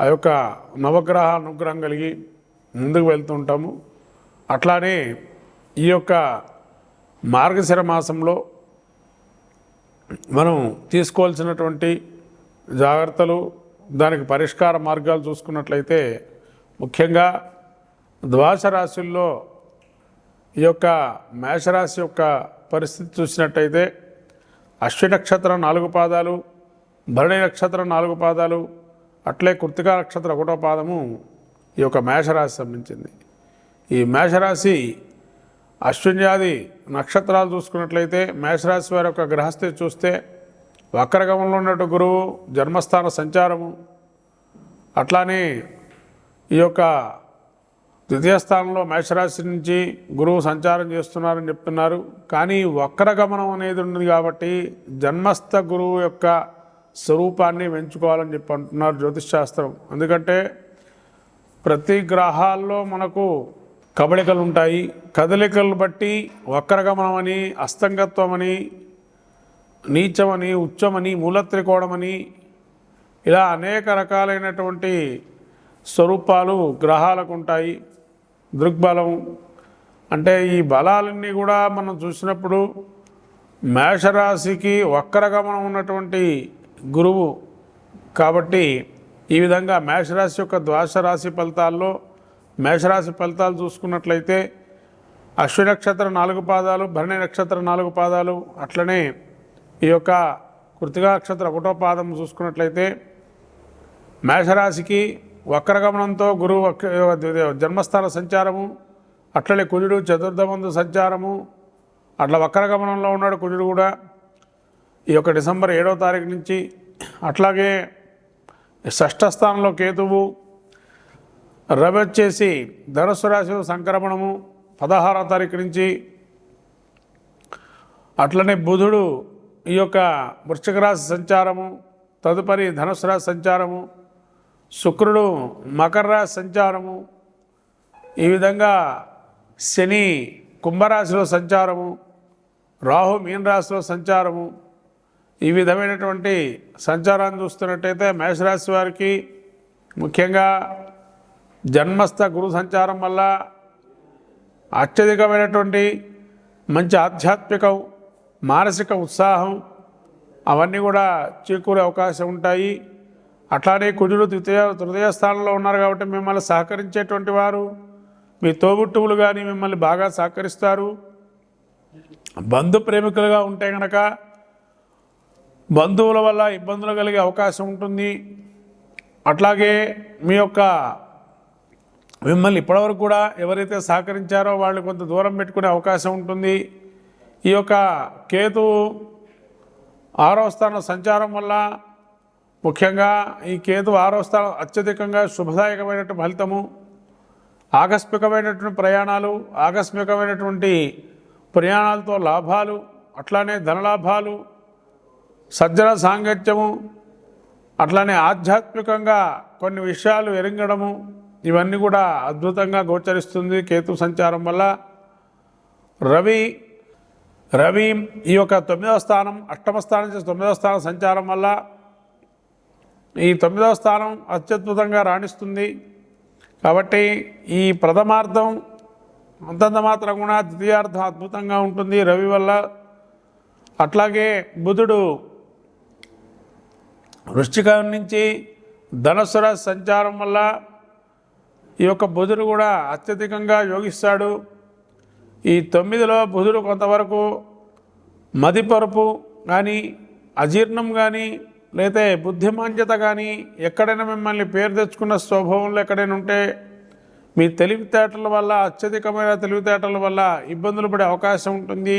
ఆ యొక్క నవగ్రహ అనుగ్రహం కలిగి ముందుకు వెళ్తుంటాము. అట్లానే ఈ యొక్క మార్గశిర మాసంలో మనం తీసుకోవాల్సినటువంటి జాగ్రత్తలు దానికి పరిష్కార మార్గాలు చూసుకున్నట్లయితే ముఖ్యంగా ద్వాస రాశుల్లో ఈ యొక్క మేషరాశి యొక్క పరిస్థితి చూసినట్టయితే అశ్వి నక్షత్రం నాలుగు పాదాలు భరణి నక్షత్రం నాలుగు పాదాలు అట్లే కృతికా నక్షత్ర ఒకటో పాదము ఈ యొక్క మేషరాశి సంబంధించింది. ఈ మేషరాశి అశ్విన్యాది నక్షత్రాలు చూసుకున్నట్లయితే మేషరాశి వారి యొక్క గ్రహస్థి చూస్తే వక్రగమంలో ఉన్నట్టు గురువు జన్మస్థాన సంచారము అట్లానే ఈ యొక్క ద్వితీయ స్థానంలో మేషరాశి నుంచి గురువు సంచారం చేస్తున్నారని చెప్తున్నారు. కానీ వక్రగమనం అనేది ఉన్నది కాబట్టి జన్మస్థ గురువు యొక్క స్వరూపాన్ని పెంచుకోవాలని చెప్పి అంటున్నారు జ్యోతిష్శాస్త్రం. ఎందుకంటే ప్రతి గ్రహాల్లో మనకు కబళికలు ఉంటాయి. కదలికలు బట్టి వక్రగమనమని అస్తంగత్వమని నీచమని ఉచ్చమని మూలత్రికోణమని ఇలా అనేక రకాలైనటువంటి స్వరూపాలు గ్రహాలకు ఉంటాయి. దృగ్బలం అంటే ఈ బలాలన్నీ కూడా మనం చూసినప్పుడు మేషరాశికి వక్రగమనం ఉన్నటువంటి గురువు. కాబట్టి ఈ విధంగా మేషరాశి యొక్క ద్వాదశ రాశి ఫలితాల్లో మేషరాశి ఫలితాలు చూసుకున్నట్లయితే అశ్వి నక్షత్ర నాలుగు పాదాలు భరణి నక్షత్ర నాలుగు పాదాలు అట్లనే ఈ యొక్క కృతికా నక్షత్ర ఒకటో పాదం చూసుకున్నట్లయితే మేషరాశికి వక్రగమనంతో గురువు జన్మస్థాన సంచారము అట్లనే కుజుడు చతుర్థమందు సంచారము అట్లా వక్రగమనంలో ఉన్నాడు కుజుడు కూడా. ఈ యొక్క డిసెంబర్ ఏడవ తారీఖు నుంచి అట్లాగే షష్ఠ స్థానంలో కేతువు రవి వచ్చేసి ధనుసు రాశి సంక్రమణము పదహారవ తారీఖు నుంచి. అట్లనే బుధుడు ఈ యొక్క వృశ్చిక రాశి సంచారము తదుపరి ధనుసు రాశి సంచారము శుక్రుడు మకర రాశి సంచారము ఈ విధంగా శని కుంభరాశిలో సంచారము రాహు మీన రాశిలో సంచారము ఈ విధమైనటువంటి సంచారాన్ని చూస్తున్నట్టయితే మేషరాశి వారికి ముఖ్యంగా జన్మస్థ గురు సంచారం వల్ల అత్యధికమైనటువంటి మంచి ఆధ్యాత్మికం మానసిక ఉత్సాహం అవన్నీ కూడా చేకూరే అవకాశం ఉంటాయి. అట్లానే కుజుడు ద్వితీయ తృతీయ స్థానంలో ఉన్నారు కాబట్టి మిమ్మల్ని సహకరించేటువంటి వారు మీ తోబుట్టువులు కానీ మిమ్మల్ని బాగా సహకరిస్తారు. బంధు ప్రేమికులుగా ఉంటే కనుక బంధువుల వల్ల ఇబ్బందులు కలిగే అవకాశం ఉంటుంది. అట్లాగే మీ యొక్క మిమ్మల్ని ఇప్పటివరకు కూడా ఎవరైతే సహకరించారో వాళ్ళు కొంత దూరం పెట్టుకునే అవకాశం ఉంటుంది. ఈ యొక్క కేతు ఆరో స్థానం సంచారం వల్ల ముఖ్యంగా ఈ కేతు ఆరో స్థానం అత్యధికంగా శుభదాయకమైనటువంటి ఫలితము ఆకస్మికమైనటువంటి ప్రయాణాలు ఆకస్మికమైనటువంటి ప్రయాణాలతో లాభాలు అట్లానే ధనలాభాలు సజ్జన సాంగత్యము అట్లానే ఆధ్యాత్మికంగా కొన్ని విషయాలు ఎరింగడము ఇవన్నీ కూడా అద్భుతంగా గోచరిస్తుంది కేతు సంచారం వల్ల. రవి రవి ఈ యొక్క తొమ్మిదవ స్థానం అష్టమ స్థానం నుంచి తొమ్మిదవ స్థానం సంచారం వల్ల ఈ తొమ్మిదవ స్థానం అత్యద్భుతంగా రాణిస్తుంది. కాబట్టి ఈ ప్రథమార్థం అంతంత మాత్రం కూడా ద్వితీయార్థం అద్భుతంగా ఉంటుంది రవి వల్ల. అట్లాగే బుధుడు వృశ్చికం నుంచి ధనుసు రాశి సంచారం వల్ల ఈ యొక్క బుధుడు కూడా అత్యధికంగా యోగిస్తాడు. ఈ తొమ్మిదిలో బుధుడు కొంతవరకు మదిపరుపు కానీ అజీర్ణం కానీ లేతే బుద్ధిమాంద్యత కానీ ఎక్కడైనా మిమ్మల్ని పేరు తెచ్చుకున్న స్వభావంలో ఎక్కడైనా ఉంటే మీ తెలివితేటల వల్ల అత్యధికమైన తెలివితేటల వల్ల ఇబ్బందులు పడే అవకాశం ఉంటుంది.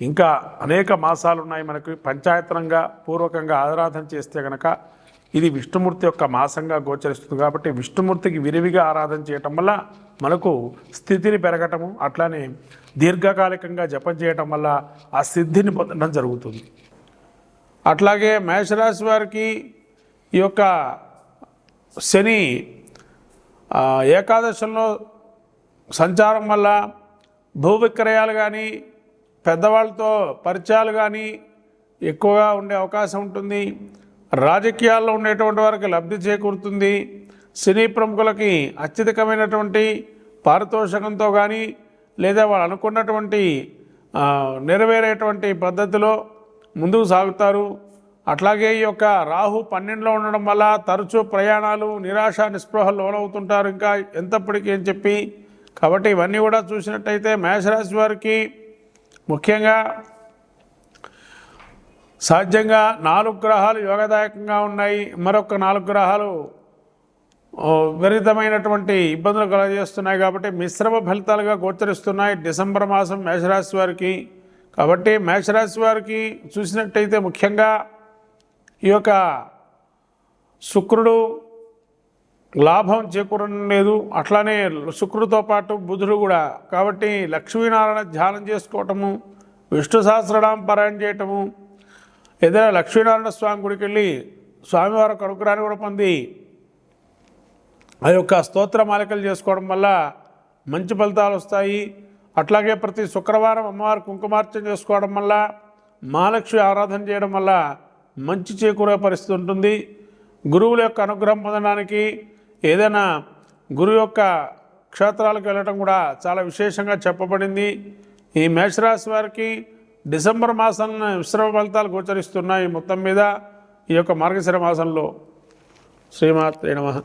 ఇంకా అనేక మాసాలు ఉన్నాయి మనకి పంచాయతనంగా పూర్వకంగా ఆరాధన చేస్తే కనుక ఇది విష్ణుమూర్తి యొక్క మాసంగా గోచరిస్తుంది కాబట్టి విష్ణుమూర్తికి విరివిగా ఆరాధన చేయటం వల్ల మనకు స్థితిని పెరగటము అట్లానే దీర్ఘకాలికంగా జపం చేయటం వల్ల ఆ సిద్ధిని పొందడం జరుగుతుంది. అట్లాగే మేషరాశి వారికి ఈ యొక్క శని ఏకాదశంలో సంచారం వల్ల భూ విక్రయాలు కానీ పెద్దవాళ్ళతో పరిచయాలు కానీ ఎక్కువగా ఉండే అవకాశం ఉంటుంది. రాజకీయాల్లో ఉండేటువంటి వారికి లబ్ధి చేకూరుతుంది. సినీ ప్రముఖులకి అత్యధికమైనటువంటి పారితోషికంతో కానీ లేదా వాళ్ళు అనుకున్నటువంటి నెరవేరేటువంటి పద్ధతిలో ముందుకు సాగుతారు. అట్లాగే ఈ యొక్క రాహు పన్నెండులో ఉండడం వల్ల తరచూ ప్రయాణాలు నిరాశ నిస్పృహలు లోనవుతుంటారు. ఇంకా ఎంతప్పటికీ అని చెప్పి. కాబట్టి ఇవన్నీ కూడా చూసినట్టయితే మేషరాశి వారికి ముఖ్యంగా సాధ్యంగా నాలుగు గ్రహాలు యోగదాయకంగా ఉన్నాయి. మరొక నాలుగు గ్రహాలు విపరీతమైనటువంటి ఇబ్బందులు కలగజేస్తున్నాయి కాబట్టి మిశ్రమ ఫలితాలుగా గోచరిస్తున్నాయి. డిసెంబర్ మాసం మేషరాశి వారికి. కాబట్టి మేషరాశి వారికి చూసినట్టయితే ముఖ్యంగా ఈ యొక్క శుక్రుడు లాభం చేకూరడం లేదు. అట్లానే శుక్రుడితో పాటు బుధుడు కూడా. కాబట్టి లక్ష్మీనారాయణ ధ్యానం చేసుకోవటము విష్ణు సహస్రనామ పారాయణ చేయటము ఏదైనా లక్ష్మీనారాయణ స్వామి గుడికి వెళ్ళి స్వామివారి యొక్క అనుగ్రహాన్ని కూడా పొంది ఆ యొక్క స్తోత్ర మాలికలు చేసుకోవడం వల్ల మంచి ఫలితాలు వస్తాయి. అట్లాగే ప్రతి శుక్రవారం అమ్మవారి కుంకుమార్చన చేసుకోవడం వల్ల మహాలక్ష్మి ఆరాధన చేయడం వల్ల మంచి చేకూరే పరిస్థితి ఉంటుంది. గురువుల యొక్క అనుగ్రహం పొందడానికి ఏదైనా గురువు యొక్క క్షేత్రాలకు వెళ్ళటం కూడా చాలా విశేషంగా చెప్పబడింది. ఈ మేషరాశి వారికి డిసెంబర్ మాసం విశ్రమ ఫలితాలు గోచరిస్తున్నాయి. మొత్తం మీద ఈ యొక్క మార్గశిర మాసంలో శ్రీమాత్రే నమ.